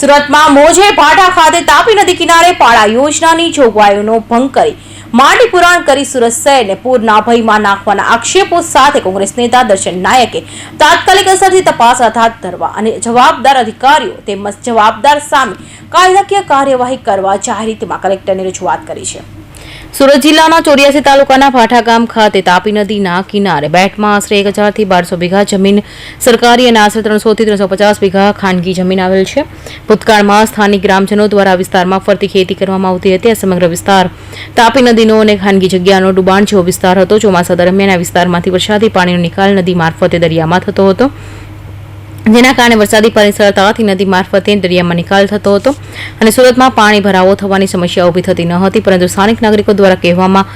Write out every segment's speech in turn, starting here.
સુરતમાં મોજે ભાટા ખાતે તાપી નદી કિનારે પાળા યોજનાની જોગવાઈઓનો ભંગ કરી માટી પુરાણ કરી સુરત શહેરને પૂરના ભયમાં નાખવાના આક્ષેપો સાથે કોંગ્રેસ નેતા દર્શન નાયકે તાત્કાલિક અસરથી તપાસ હાથ ધરવા અને જવાબદાર અધિકારીઓ તેમજ જવાબદાર સામે કાયદાકીય કાર્યવાહી કરવા જાહેર કલેક્ટરને રજૂઆત કરી છે. સુરત જિલ્લાના ચોર્યાસી તાલુકાના ભાઠા ગામ ખાતે તાપી નદીના કિનારે બેટમાં આશરે એક હજારથી બારસો વીઘા જમીન સરકારી અને આશરે ત્રણસોથી ત્રણસો પચાસ વીઘા ખાનગી જમીન આવેલ છે. ભૂતકાળમાં સ્થાનિક ગ્રામજનો દ્વારા વિસ્તારમાં ફરતી ખેતી કરવામાં આવતી હતી. આ સમગ્ર વિસ્તાર તાપી નદીનો અને ખાનગી જગ્યાનો ડુબાણ જેવો વિસ્તાર હતો. ચોમાસા દરમિયાન આ વિસ્તારમાંથી વરસાદી પાણીનો નિકાલ નદી મારફતે દરિયામાં થતો હતો. જેના કારણે વરસાદી પાણી સરળતાથી નદી મારફતે દરિયામાં નિકાલ થતો હતો અને સુરતમાં પાણી ભરાવો થવાની સમસ્યા ઊભી થતી ન હતી, પરંતુ સ્થાનિક નાગરિકો દ્વારા કહેવામાં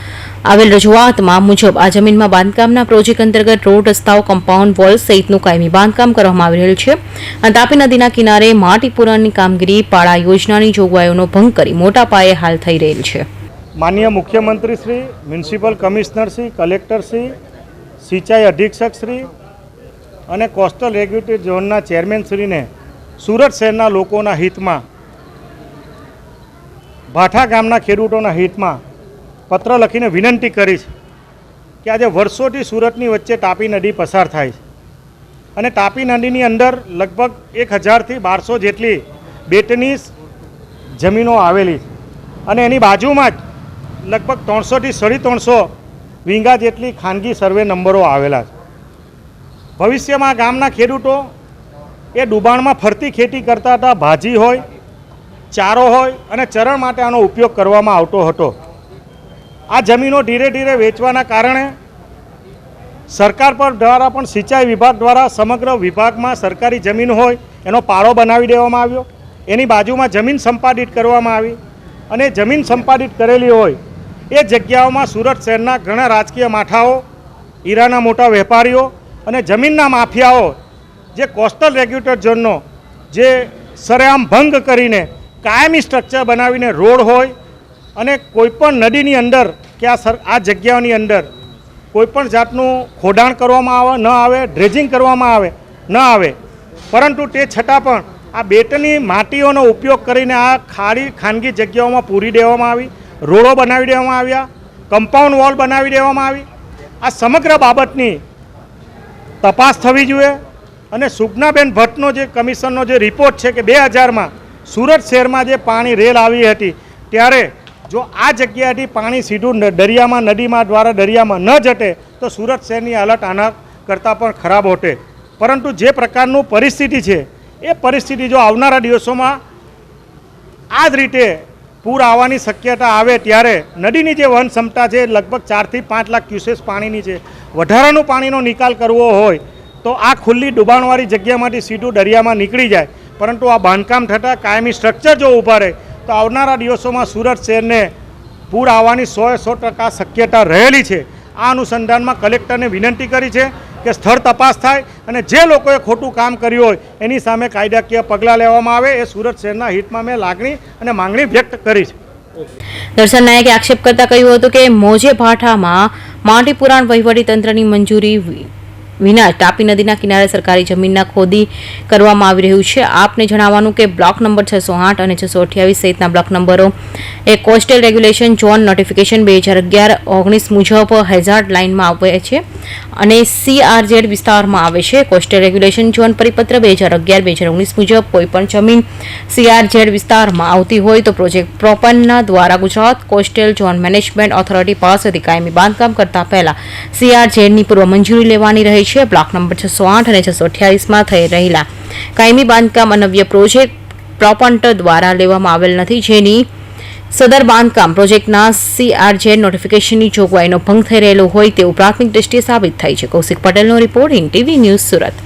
આવેલ રજૂઆતમાં મુજબ આ જમીનમાં બાંધકામના પ્રોજેક્ટ અંતર્ગત રોડ રસ્તાઓ કમ્પાઉન્ડ વોલ સહિતનું કાયમી બાંધકામ કરવામાં આવી રહ્યું છે. અને તાપી નદીના કિનારે માટી પુરાણની કામગીરી, પાળા યોજનાની જોગવાઈઓનો ભંગ કરી મોટા પાયે હાલ થઈ રહેલ છે. માનનીય મુખ્યમંત્રી Shri, municipal commissioner Shri, collector Shri, સિંચાઈ અધિક્ષક શ્રી અને કોસ્ટલ રેગ્યુલેટરી ઝોનના ચેરમેન શ્રીને સુરત શહેરના લોકોના હિતમાં, ભાઠા ગામના ખેડૂતોના હિતમાં પત્ર લખીને વિનંતી કરી છે કે આજે વર્ષોથી સુરતની વચ્ચે તાપી નદી પસાર થાય છે. અને તાપી નદીની અંદર લગભગ એક હજારથી બારસો જેટલી બેટની જમીનો આવેલી અને એની બાજુમાં જ લગભગ ત્રણસોથી સાડી ત્રણસો વીંગા જેટલી ખાનગી સર્વે નંબરો આવેલા છે. ભવિષ્યમાં ગામના ખેડૂતો એ ડુબાણમાં ફરતી ખેતી કરતા હતા, ભાજી હોય, ચારો હોય અને ચરણ માટે આનો ઉપયોગ કરવામાં આવતો હતો. આ જમીનો ધીરે ધીરે વેચવાના કારણે સરકાર પર દ્વારા પણ સિંચાઈ વિભાગ દ્વારા સમગ્ર વિભાગમાં સરકારી જમીન હોય એનો પાળો બનાવી દેવામાં આવ્યો. એની બાજુમાં જમીન સંપાદિત કરવામાં આવી અને જમીન સંપાદિત કરેલી હોય એ જગ્યાઓમાં સુરત શહેરના ઘણા રાજકીય માથાઓ હીરાના મોટા વેપારીઓ અને જમીનના માફિયાઓ, જે કોસ્ટલ રેગ્યુલેટર ઝોનનો, જે સરેઆમ ભંગ કરીને કાયમી સ્ટ્રક્ચર બનાવીને રોડ હોય અને કોઈપણ નદીની અંદર કે આ સર, આ જગ્યાઓની અંદર કોઈપણ જાતનું ખોડાણ કરવામાં આવે, ન આવે, ડ્રેજિંગ કરવામાં આવે, ન આવે. પરંતુ તે છતાં પણ આ બેટની માટીઓનો ઉપયોગ કરીને આ ખાડી ખાનગી જગ્યાઓમાં પૂરી દેવામાં આવી, રોડો બનાવી દેવામાં આવ્યા, કમ્પાઉન્ડ વોલ બનાવી દેવામાં આવી. આ સમગ્ર બાબતની તપાસ થવી જોઈએ. અને સુજ્ઞાબેન ભટ્ટનો જે કમિશનનો જે રિપોર્ટ છે કે બે હજારમાં સુરત શહેરમાં જે પાણી રેલ આવી હતી, ત્યારે જો આ જગ્યાએથી પાણી સીધું દરિયામાં, નદીમાં દ્વારા દરિયામાં ન જટે, તો સુરત શહેરની હાલત આના કરતાં પણ ખરાબ હોટે. પરંતુ જે પ્રકારનું પરિસ્થિતિ છે, એ પરિસ્થિતિ જો આવનારા દિવસોમાં આ જ રીતે પૂર આવવાની શક્યતા આવે ત્યારે નદીની જે વહન ક્ષમતા છે, લગભગ ચારથી પાંચ લાખ ક્યુસેસ પાણીની છે. વધારાનું પાણીનો નિકાલ કરવો હોય તો આ ખુલ્લી ડુબાણવાળી જગ્યામાંથી સીધું દરિયામાં નીકળી જાય. પરંતુ આ બાંધકામ થતાં કાયમી સ્ટ્રક્ચર જો ઊભા રહે, તો આવનારા દિવસોમાં સુરત શહેરને પૂર આવવાની સો સો ટકા શક્યતા રહેલી છે. આ અનુસંધાનમાં કલેક્ટરને વિનંતી કરી છે કે સ્થળ તપાસ થાય અને જે લોકોએ ખોટું કામ કર્યું હોય, એની સામે કાયદાકીય પગલાં લેવામાં આવે. એ સુરત શહેરના હિતમાં મેં લાગણી અને માંગણી વ્યક્ત કરી છે. દર્શન નાયકે આક્ષેપ કરતા કહ્યું હતું કે મોજે ભાઠામાં માટી પુરાણ વહીવટી તંત્રની મંજૂરી વિના તાપી નદીના કિનારે સરકારી જમીનના ખોદી કરવામાં આવી રહ્યું છે. આપને જણાવવાનું કે બ્લોક નંબર છસો આઠ અને છસો અઠ્યાવીસ સહિતના બ્લોક નંબરો એ કોસ્ટલ રેગ્યુલેશન ઝોન નોટિફિકેશન બે હજાર અગિયાર ઓગણીસ મુજબ હેઝાર્ડ લાઇનમાં આવે છે. અને સીઆરઝેડ વિસ્તારમાં આવે છે. કોસ્ટલ રેગ્યુલેશન ઝોન પરિપત્ર બે હજાર અગિયાર, બે હજાર ઓગણીસ મુજબ કોઈપણ જમીન સીઆરઝેડ વિસ્તારમાં આવતી હોય તો પ્રોજેક્ટ પ્રોપનના દ્વારા Gujarat coastal zone management authority પાસેથી કાયમી બાંધકામ કરતા પહેલા સીઆરઝેડની પૂર્વ મંજૂરી લેવાની રહી છે. બ્લોક નંબર છસો આઠ અને છસો અઠ્યાવીસમાં થઈ રહેલા કાયમી બાંધકામ અનવ્ય પ્રોજેક્ટ પ્રોપન્ટ દ્વારા લેવામાં આવેલ નથી. જેની સદર બાંધકામ પ્રોજેક્ટના સીઆરજે નોટિફિકેશનની જોગવાઈનો ભંગ થઈ રહેલો હોય તેવું પ્રાથમિક દ્રષ્ટિએ સાબિત થાય છે. કૌશિક પટેલનો report in TV news Surat.